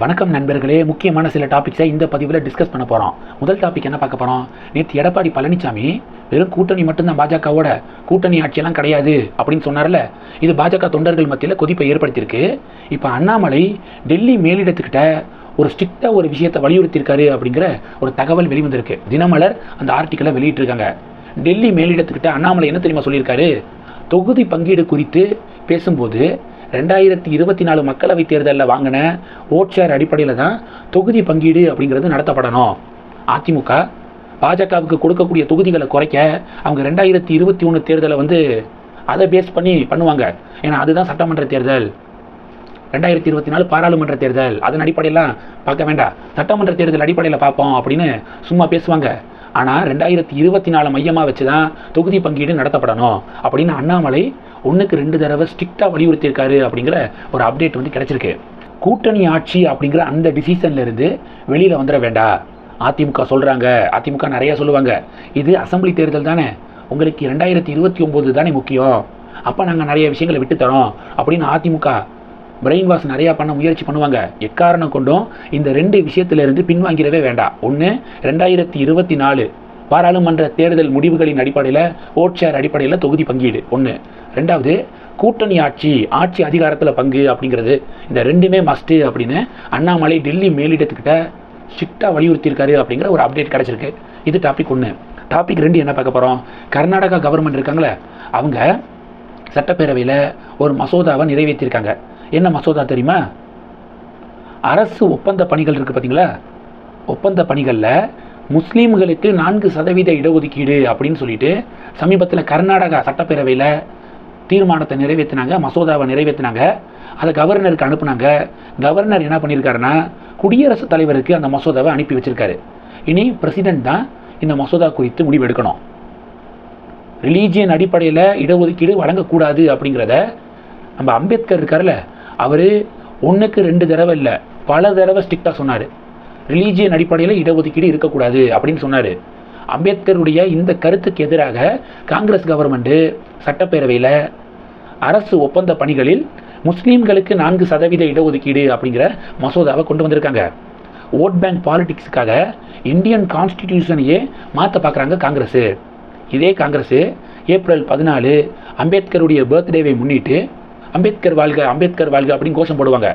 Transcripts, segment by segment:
வணக்கம் நண்பர்களே. முக்கியமான சில டாபிக்ஸை இந்த பதிவில் டிஸ்கஸ் பண்ண போகிறோம் முதல் டாபிக் என்ன பார்க்க போகிறோம் நேற்று எடப்பாடி பழனிசாமி வெறும் கூட்டணி மட்டும்தான் பாஜகவோட கூட்டணி ஆட்சியெல்லாம் கிடையாது அப்படின்னு சொன்னார்ல. இது பாஜக தொண்டர்கள் மத்தியில் கொதிப்பை ஏற்படுத்தியிருக்கு. இப்போ அண்ணாமலை டெல்லி மேலிடத்துக்கிட்ட ஒரு ஸ்ட்ரிக்டாக ஒரு விஷயத்தை வலியுறுத்தியிருக்காரு அப்படிங்கிற ஒரு தகவல் வெளிவந்திருக்கு. தினமலர் அந்த ஆர்டிக்கலை வெளியிட்டிருக்காங்க. டெல்லி மேலிடத்துக்கிட்ட அண்ணாமலை என்ன தெரியுமா சொல்லியிருக்காரு? தொகுதி பங்கீடு குறித்து பேசும்போது ரெண்டாயிரத்தி இருபத்தி நாலு மக்களவைத் தேர்தலில் வாங்கின ஓட் ஷேர் அடிப்படையில் தான் தொகுதி பங்கீடு அப்படிங்கிறது நடத்தப்படணும். அதிமுக பாஜகவுக்கு கொடுக்கக்கூடிய தொகுதிகளை குறைக்க அவங்க ரெண்டாயிரத்தி இருபத்தி ஒன்று தேர்தலை வந்து அதை பேஸ் பண்ணி பண்ணுவாங்க. ஏன்னா அதுதான் சட்டமன்ற தேர்தல். ரெண்டாயிரத்தி இருபத்தி நாலு பாராளுமன்ற தேர்தல். அதன் அடிப்படையெல்லாம் பார்க்க வேண்டாம். சட்டமன்ற தேர்தல் அடிப்படையில் பார்ப்போம் அப்படின்னு சும்மா பேசுவாங்க. ஆனால் ரெண்டாயிரத்தி இருபத்தி நாலு மையமாக வச்சு தான் தொகுதி பங்கீடு நடத்தப்படணும் அப்படின்னு அண்ணாமலை ஒன்றுக்கு ரெண்டு தடவை ஸ்ட்ரிக்டாக வலியுறுத்தியிருக்காரு அப்படிங்கிற ஒரு அப்டேட் வந்து கிடச்சிருக்கு. கூட்டணி ஆட்சி அப்படிங்கிற அந்த டிசிஷன்லேருந்து வெளியில் வந்துட வேண்டாம். அதிமுக சொல்கிறாங்க அதிமுக நிறையா சொல்லுவாங்க. இது அசெம்பிளி தேர்தல் தானே. உங்களுக்கு ரெண்டாயிரத்தி இருபத்தி ஒம்பது தானே முக்கியம். அப்போ நாங்கள் நிறைய விஷயங்களை விட்டு தரோம் அப்படின்னு அதிமுக பிரெயின் வாஷ் நிறையா பண்ண முயற்சி பண்ணுவாங்க. எக்காரணம் கொண்டும் இந்த ரெண்டு விஷயத்துலேருந்து பின்வாங்கிடவே வேண்டாம். ஒன்று ரெண்டாயிரத்தி இருபத்தி நாலு பாராளுமன்ற தேர்தல் முடிவுகளின் அடிப்படையில் ஓட் ஷேர் அடிப்படையில் தொகுதி பங்கீடு. ஒன்று ரெண்டாவது கூட்டணி ஆட்சி ஆட்சி அதிகாரத்தில் பங்கு அப்படிங்கிறது. இந்த ரெண்டுமே மஸ்ட்டு அப்படின்னு அண்ணாமலை டெல்லி மேலிடத்துக்கிட்ட ஸ்ட்ரிக்டாக வலியுறுத்தியிருக்காரு அப்படிங்கிற ஒரு அப்டேட் கிடச்சிருக்கு. இது டாபிக் ஒன்று டாபிக் ரெண்டு என்ன பார்க்க போகிறோம் கர்நாடகா கவர்மெண்ட் இருக்காங்களே அவங்க சட்டப்பேரவையில் ஒரு மசோதாவை நிறைவேற்றியிருக்காங்க. என்ன மசோதா தெரியுமா? அரசு ஒப்பந்த பணிகள் இருக்குது பார்த்தீங்களா ஒப்பந்த பணிகளில் முஸ்லீம்களுக்கு நான்கு சதவீத இடஒதுக்கீடு அப்படின்னு சொல்லிட்டு சமீபத்தில் கர்நாடகா சட்டப்பேரவையில் தீர்மானத்தை நிறைவேற்றினாங்க மசோதாவை நிறைவேற்றினாங்க அதை கவர்னருக்கு அனுப்புனாங்க. கவர்னர் என்ன பண்ணியிருக்காருன்னா குடியரசுத் தலைவருக்கு அந்த மசோதாவை அனுப்பி வச்சிருக்காரு. இனி பிரசிடென்ட் தான் இந்த மசோதா குறித்து முடிவெடுக்கணும். ரிலீஜியன் அடிப்படையில் இடஒதுக்கீடு வழங்கக்கூடாது அப்படிங்கிறத நம்ம அம்பேத்கர் இருக்கார்ல அவர் ஒன்றுக்கு ரெண்டு தடவை இல்லை பல தடவை ஸ்ட்ரிக்டாக சொன்னார். ரிலீஜியன் அடிப்படையில் இடஒதுக்கீடு இருக்கக்கூடாது அப்படின்னு சொன்னார். அம்பேத்கருடைய இந்த கருத்துக்கு எதிராக காங்கிரஸ் கவர்மெண்ட்டு சட்டப்பேரவையில் அரசு ஒப்பந்த பணிகளில் முஸ்லீம்களுக்கு நான்கு சதவீத இடஒதுக்கீடு அப்படிங்கிற மசோதாவை கொண்டு வந்திருக்காங்க. ஓட் பேங்க் பாலிடிக்ஸுக்காக இந்தியன் கான்ஸ்டிடியூஷனையே மாற்ற பார்க்குறாங்க காங்கிரஸு. இதே காங்கிரஸு ஏப்ரல் பதினாலு அம்பேத்கருடைய பர்த்டேவை முன்னிட்டு அம்பேத்கர் வாழ்க அம்பேத்கர் வாழ்க அப்படின்னு கோஷம் போடுவாங்க.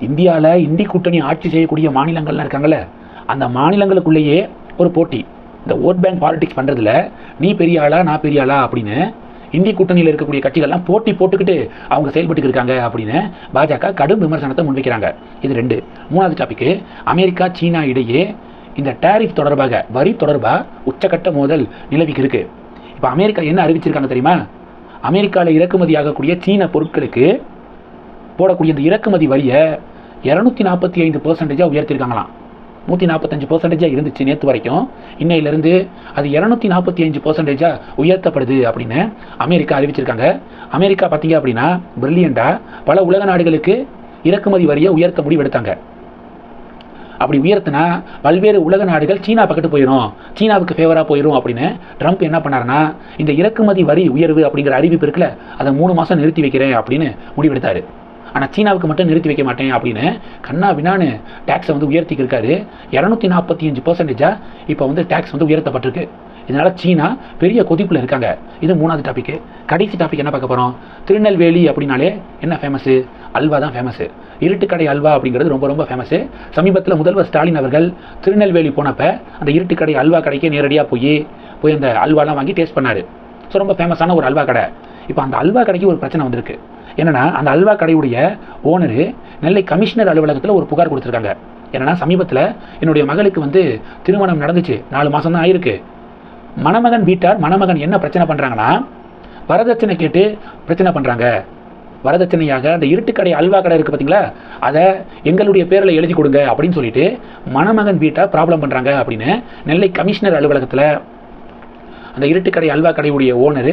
இந்தியாவில் இந்தி கூட்டணி ஆட்சி செய்யக்கூடிய மாநிலங்கள்லாம் இருக்காங்கள்ல அந்த மாநிலங்களுக்குள்ளேயே ஒரு போட்டி. இந்த ஓட் பேங்க் பாலிடிக்ஸ் பண்ணுறதுல நீ பெரிய ஆளா நான் பெரிய ஆளா அப்படின்னு இந்தி கூட்டணியில் இருக்கக்கூடிய கட்சிகள்லாம் போட்டி போட்டுக்கிட்டு அவங்க செயல்பட்டு இருக்காங்க அப்படின்னு பாஜக கடும் விமர்சனத்தை முன்வைக்கிறாங்க. இது ரெண்டு. மூணாவது டாபிக்கு அமெரிக்கா சீனா இடையே இந்த டேரிஃப் தொடர்பாக வரி தொடர்பாக உச்சக்கட்ட மோதல் நிலவிக்கு இருக்கு. இப்போ அமெரிக்கா என்ன அறிவிச்சிருக்காங்க தெரியுமா? அமெரிக்காவில் இறக்குமதி ஆகக்கூடிய சீன பொருட்களுக்கு போடக்கூடிய இந்த இறக்குமதி வரியை இரநூத்தி நாற்பத்தி ஐந்து பர்சன்டேஜாக உயர்த்திருக்காங்களாம். நூற்றி நாற்பத்தஞ்சு பர்சன்டேஜாக இருந்துச்சு நேற்று வரைக்கும். இன்னையிலேருந்து அது இரநூத்தி நாற்பத்தி அஞ்சு பர்சன்டேஜாக உயர்த்தப்படுது அப்படின்னு அமெரிக்கா அறிவிச்சிருக்காங்க. அமெரிக்கா பார்த்தீங்க அப்படின்னா பிரில்லியண்டாக பல உலக நாடுகளுக்கு இறக்குமதி வரியை உயர்த்த முடிவெடுத்தாங்க. அப்படி உயர்த்தினா பல்வேறு உலக நாடுகள் சீனா பக்கத்து போயிடும் சீனாவுக்கு ஃபேவராக போயிடும் அப்படின்னு ட்ரம்ப் என்ன பண்ணாருன்னா இந்த இறக்குமதி வரி உயர்வு அப்படிங்கிற அறிவிப்பு இருக்குல்ல அதை மூணு மாதம் நிறுத்தி வைக்கிறேன் அப்படின்னு முடிவெடுத்தார். ஆனால் சீனாவுக்கு மட்டும் நிறுத்தி வைக்க மாட்டேன் அப்படின்னு கண்ணா வினான்னு டேக்ஸை வந்து உயர்த்திக்கிருக்காரு இரநூத்தி நாற்பத்தி அஞ்சு பர்சன்டேஜாக இப்போ வந்து டேக்ஸ் வந்து உயர்த்தப்பட்டிருக்கு. இதனால் சீனா பெரிய கொதிப்பில் இருக்காங்க. இது மூணாவது டாபிக் கடைசி டாபிக் என்ன பார்க்க போகிறோம் திருநெல்வேலி அப்படின்னாலே என்ன ஃபேமஸு அல்வா தான் ஃபேமஸு இருட்டுக்கடை அல்வா அப்படிங்கிறது ரொம்ப ரொம்ப ஃபேமஸு சமீபத்தில் முதல்வர் ஸ்டாலின் அவர்கள் திருநெல்வேலி போனப்போ அந்த இருட்டுக்கடை அல்வா கடைக்கே நேரடியாக போய் போய் அந்த அல்வாலாம் வாங்கி டேஸ்ட் பண்ணார். ஸோ ரொம்ப ஃபேமஸான ஒரு அல்வா கடை. இப்போ அந்த அல்வா கடைக்கு ஒரு பிரச்சனை வந்திருக்கு. என்னன்னா அந்த அல்வா கடையுடைய ஓனரு நெல்லை கமிஷனர் அலுவலகத்தில் ஒரு புகார் கொடுத்துருக்காங்க. என்னன்னா சமீபத்தில் என்னுடைய மகளுக்கு வந்து திருமணம் நடந்துச்சு. நாலு மாதம் தான் ஆயிருக்கு. மணமகன் வீட்டார் மணமகன் என்ன பிரச்சனை பண்ணுறாங்கன்னா வரதட்சணை கேட்டு பிரச்சனை பண்ணுறாங்க வரதட்சணையாக அந்த இருட்டுக்கடை அல்வா கடை இருக்குது பார்த்தீங்களா அதை எங்களுடைய பேரில் எழுதி கொடுங்க அப்படின்னு சொல்லிட்டு மணமகன் வீட்டார் ப்ராப்ளம் பண்ணுறாங்க அப்படின்னு நெல்லை கமிஷனர் அலுவலகத்தில் அந்த இருட்டுக்கடை அல்வா கடையுடைய ஓனர்